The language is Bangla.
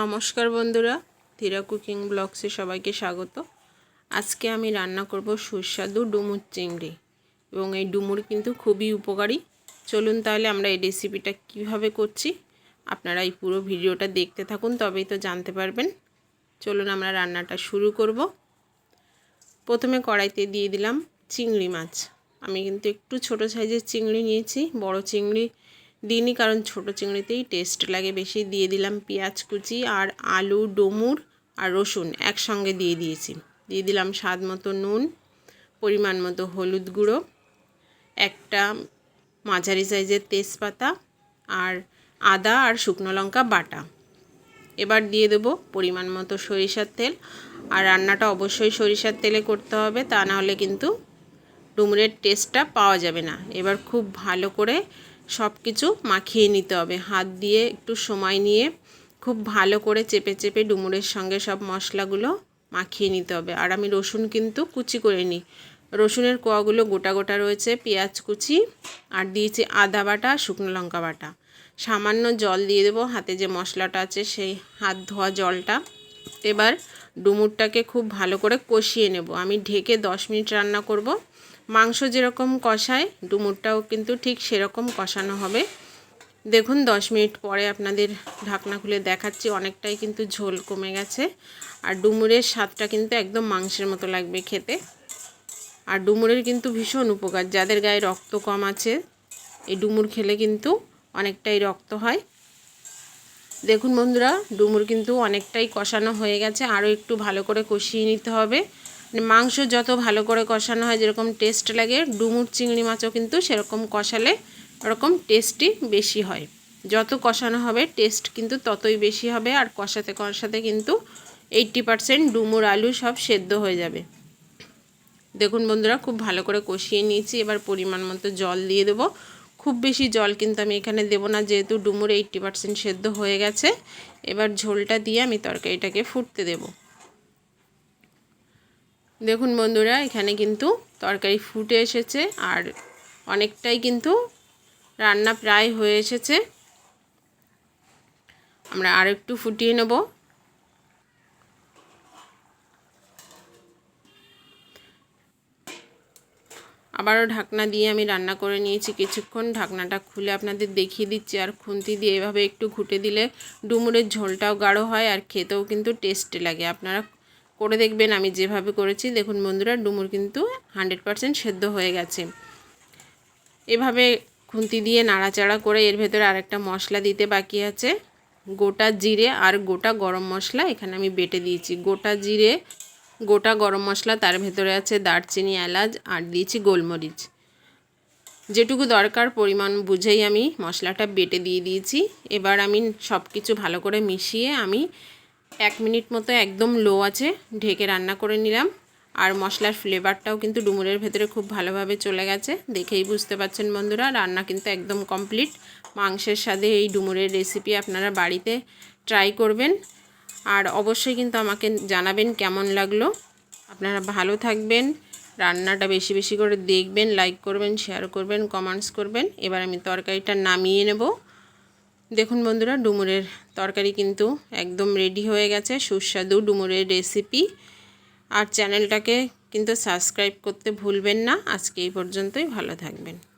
নমস্কার বন্ধুরা ধীরা কুকিং ব্লগসে সবাইকে স্বাগত। আজকে আমি রান্না করব সুস্বাদু ডুমুর চিংড়ি এবং এই ডুমুর কিন্তু খুবই উপকারী। চলুন তাহলে আমরা এই রেসিপিটা কীভাবে করছি, আপনারা এই পুরো ভিডিওটা দেখতে থাকুন, তবেই তো জানতে পারবেন। চলুন আমরা রান্নাটা শুরু করব। প্রথমে কড়াইতে দিয়ে দিলাম চিংড়ি মাছ। আমি কিন্তু একটু ছোট সাইজের চিংড়ি নিয়েছি, বড় চিংড়ি দিইনি, কারণ ছোট চিংড়িতেই টেস্ট লাগে বেশি। দিয়ে দিলাম পেঁয়াজ কুচি আর আলু, ডুমুর আর রসুন একসঙ্গে দিয়ে দিয়েছি। দিয়ে দিলাম স্বাদ মতো নুন, পরিমাণ মতো হলুদ গুঁড়ো, একটা মাঝারি সাইজের তেজপাতা আর আদা আর শুকনো লঙ্কা বাটা। এবার দিয়ে দেবো পরিমাণ মতো সরিষার তেল। আর রান্নাটা অবশ্যই সরিষার তেলে করতে হবে, তা নাহলে কিন্তু ডুমুরের টেস্টটা পাওয়া যাবে না। এবার খুব ভালো করে সব কিছু মাখিয়ে নিতে হবে। হাত দিয়ে একটু সময় নিয়ে খুব ভালো করে চেপে চেপে ডুমুরের সঙ্গে সব মশলাগুলো মাখিয়ে নিতে হবে। আর আমি রসুন কিন্তু কুচি করে নিই। রসুনের কোয়াগুলো গোটা গোটা রয়েছে, পেঁয়াজ কুচি, আর দিয়েছি আদা বাটা, শুকনো লঙ্কা বাটা। সামান্য জল দিয়ে দেবো, হাতে যে মশলাটা আছে সেই হাত ধোয়া জলটা। এবার ডুমুরটাকে খুব ভালো করে কষিয়ে নেব। আমি ঢেকে দশ মিনিট রান্না করব। মাংস যেরকম কষায়, ডুমুরটাও কিন্তু ঠিক সেরকম কষানো হবে। দেখুন, দশ মিনিট পরে আপনাদের ঢাকনা খুলে দেখাচ্ছি, অনেকটাই কিন্তু ঝোল কমে গেছে। আর ডুমুরের স্বাদটা কিন্তু একদম মাংসের মতো লাগবে খেতে। আর ডুমুরের কিন্তু ভীষণ উপকার, যাদের গায়ে রক্ত কম আছে, এই ডুমুর খেলে কিন্তু অনেকটাই রক্ত হয়। দেখুন বন্ধুরা, ডুমুর কিন্তু অনেকটাই কষানো হয়ে গেছে, আরও একটু ভালো করে কষিয়ে নিতে হবে। মানে মাংস যত ভালো করে কষানো হয়, যেরকম টেস্ট লাগে, ডুমুর চিংড়ি মাছও কিন্তু সেরকম কষালে ওরকম টেস্টই বেশি হয়। যত কষানো হবে টেস্ট কিন্তু ততই বেশি হবে, আর কষাতে কষাতে কিন্তু এইট্টি পারসেন্ট ডুমুর আলু সব সেদ্ধ হয়ে যাবে। দেখুন বন্ধুরা, খুব ভালো করে কষিয়ে নিয়েছি, এবার পরিমাণ মতো জল দিয়ে দেবো। খুব বেশি জল কিন্তু আমি এখানে দেবো না, যেহেতু ডুমুর এইট্টি পারসেন্ট সেদ্ধ হয়ে গেছে। এবার ঝোলটা দিয়ে আমি তরকারিটাকে ফুটতে দেবো। দেখুন বন্ধুরা, এখানে কিন্তু তরকারি ফুটে এসেছে, আর অনেকটাই কিন্তু রান্না প্রায় হয়ে এসেছে। আমরা আর একটু ফুটিয়ে নেব। আবারও ঢাকনা দিয়ে আমি রান্না করে নিয়েছি। কিছুক্ষণ ঢাকনাটা খুলে আপনাদের দেখিয়ে দিচ্ছি। আর খুন্তি দিয়ে এভাবে একটু ঘুটে দিলে ডুমুরের ঝোলটাও গাঢ় হয় আর খেতেও কিন্তু টেস্টি লাগে। আপনারা করে দেখবেন আমি যেভাবে করেছি। দেখুন বন্ধুরা, ডুমুর কিন্তু হান্ড্রেড পারসেন্ট সেদ্ধ হয়ে গেছে। এভাবে খুন্তি দিয়ে নাড়াচাড়া করে এর ভেতরে আরেকটা মশলা দিতে বাকি আছে। গোটা জিরে আর গোটা গরম মশলা এখানে আমি বেটে দিয়েছি। গোটা জিরে গোটা গরম মশলা তার ভেতরে আছে দারচিনি, এলাচ আর দিয়েছি গোলমরিচ। যেটুকু দরকার পরিমাণ বুঝেই আমি মশলাটা বেটে দিয়ে দিয়েছি। এবার আমি সব কিছু ভালো করে মিশিয়ে আমি এক মিনিট মতো একদম লো আছে ঢেকে রান্না করে নিলাম। আর মশলার ফ্লেভারটাও কিন্তু ডুমুরের ভেতরে খুব ভালোভাবে চলে গেছে। দেখেই বুঝতে পারছেন বন্ধুরা, রান্না কিন্তু একদম কমপ্লিট। মাংসের সাথে এই ডুমুরের রেসিপি আপনারা বাড়িতে ট্রাই করবেন। আর অবশ্যই কিন্তু আমাকে জানাবেন কেমন লাগল। আপনারা ভালো থাকবেন, রান্নাটা বেশি বেশি করে দেখবেন লাইক করবেন শেয়ার করবেন কমেন্টস করবেন। এবার আমি তরকারিটা নামিয়ে নেব। দেখুন বন্ধুরা, ডুমুরের তরকারি কিন্তু একদম রেডি হয়ে গেছে, সুস্বাদু ডুমুরের রেসিপি আর চ্যানেলটাকে কিন্তু সাবস্ক্রাইব করতে ভুলবেন না। আজকে এই পর্যন্তই, ভালো থাকবেন।